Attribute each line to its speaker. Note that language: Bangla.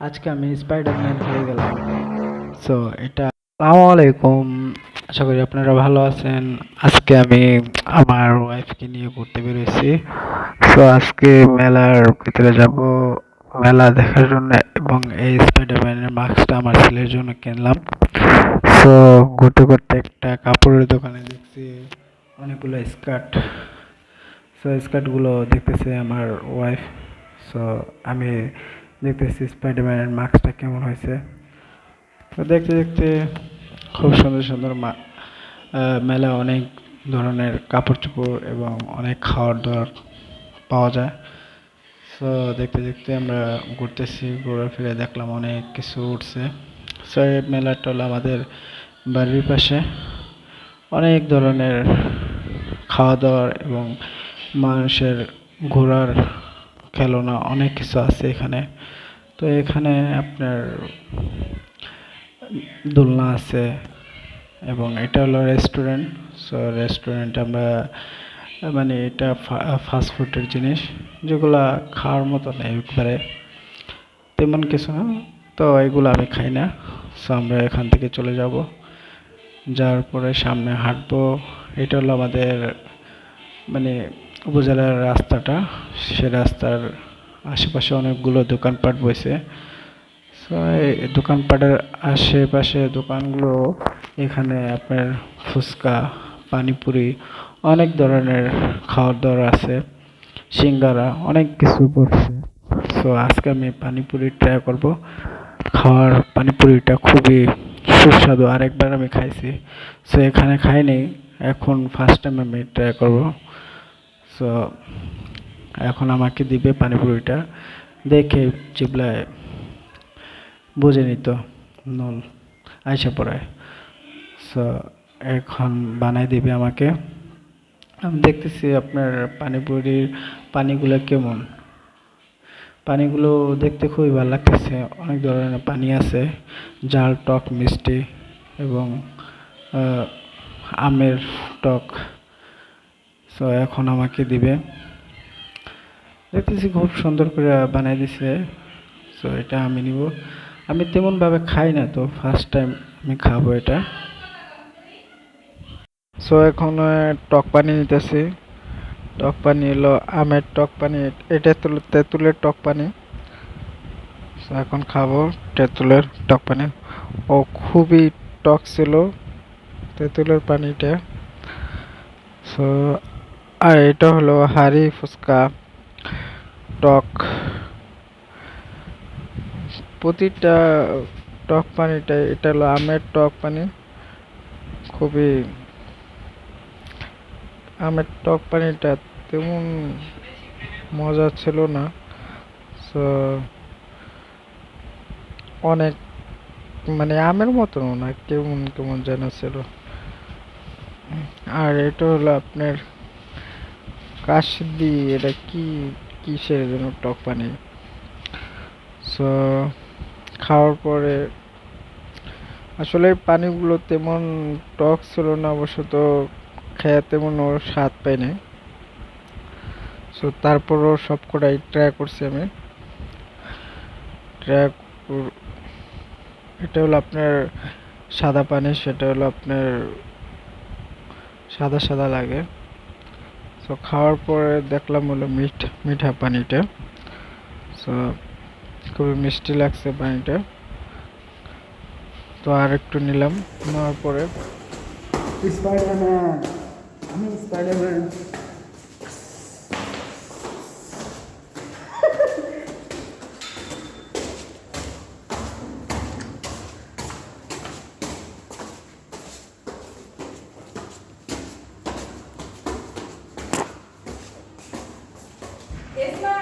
Speaker 1: আজকে আমি স্পাইডারম্যান হয়ে গেলাম। সো এটা আসসালামু আলাইকুম। আশা করি আপনারা ভালো আছেন। আজকে আমি আমার ওয়াইফকে নিয়ে ঘুরতে বেরোয়েছি সো আজকে মেলার ভিতরে যাব। মেলা দেখার জন্য এবং এই স্পাইডারম্যানের মাস্কটা আমার ছেলের জন্য কিনলাম। সো ঘুরতে ঘুরতে একটা কাপড়ের দোকানে দেখছি অনেকগুলো স্কার্ট। সো স্কার্টগুলো দেখতেছে আমার ওয়াইফ সো আমি দেখতেছি স্পাইডারম্যানের মাস্কটা কেমন হয়েছে। তো দেখতে দেখতে খুব সুন্দর সুন্দর মেলা অনেক ধরনের কাপড় চোপড় এবং অনেক খাওয়ার দাওয়ার পাওয়া যায়। সো দেখতে দেখতে আমরা ঘুরতেছি ঘুরে ফিরে দেখলাম অনেক কিছু উঠছে। সো এই মেলাটা হলো আমাদের বাড়ির পাশে। অনেক ধরনের খাওয়া দাওয়ার এবং মানুষের ঘোরার খেলনা অনেক কিছু আছে এখানে। তো এখানে আপনার দোলনা আছে এবং এটা হলো রেস্টুরেন্ট সো রেস্টুরেন্ট আমরা মানে এটা ফাস্ট ফুডের জিনিস, যেগুলা খাওয়ার মতো নেই একবারে। তেমন কিছু না, তো এগুলো আমি খাই না। সো আমরা এখান থেকে চলে যাব। যাওয়ার পরে সামনে হাঁটবো। এটা হলো আমাদের মানে উপজেলার রাস্তাটা, সে রাস্তার আশেপাশে অনেকগুলো দোকানপাট বসে দোকানপাটের আশেপাশে দোকানগুলো, এখানে আপনার ফুচকা, পানিপুরি, অনেক ধরনের খাওয়ার দাওয়ার আছে, সিঙ্গারা, অনেক কিছু করছে সো আজকে আমি পানিপুরি ট্রাই করব। খাওয়ার পানিপুরিটা খুবই সুস্বাদু। আরেকবার আমি খাইছি। সো এখানে খাইনি, এখন ফার্স্ট টাইম আমি ট্রাই করব। সো এখন আমাকে দিবে পানিপুরিটা। দেখে চিবলায় বুঝে নিত নল আইসা পড়ায়। সো এখন বানাই দিবে আমাকে। আমি দেখতেছি আপনার পানিপুরির পানিগুলো কেমন। পানিগুলো দেখতে খুবই ভালো লাগতেছে। অনেক ধরনের পানি আছে। জাল, টক, মিষ্টি এবং আমের টক। সো এখন আমাকে দিবে। দেখতেছি খুব সুন্দর করে বানাই দিছে। সো এটা আমি নিব। আমি তেমনভাবে খাই না তো ফার্স্ট টাইম আমি খাব এটা। সো এখন টক পানি নিতেছি। টক পানি এলো আমের টক পানি। এটা তুল তেঁতুলের টক পানি। সো এখন খাব তেঁতুলের টক পানি। ও, খুবই টক ছিল তেঁতুলের পানিটা। সো আর এটা হলো হাড়ি ফুচকা টক। প্রতিটা টক পানিটা, এটা হলো আমের টক পানি। খুবই আমের টক পানিটা তেমন মজা ছিল না। সো অনেক মানে আমের মতনও না, কেমন কেমন যেন ছিল। আর এটা হলো আপনার কাশদি এটা কি কিসের জন্য টক পানি? সো খাওয়ার পরে আসলে পানিগুলো তেমন টক ছিল না, অবশ্য তো খেয়ে তেমন ওর স্বাদ পাই নাই। সো তারপরও সব কটাই ট্রাই করছি আমি। ট্রাই এটা হলো আপনার সাদা পানি, সেটা হলো আপনার সাদা সাদা লাগে। সো খাওয়ার পরে দেখলাম হলো মিঠ, মিঠা পানিটা। সো খুবই মিষ্টি লাগছে পানিটা। তো আর একটু নিলাম, নেওয়ার পরে। স্পাইডারম্যান আমি স্পাইডারম্যান
Speaker 2: es más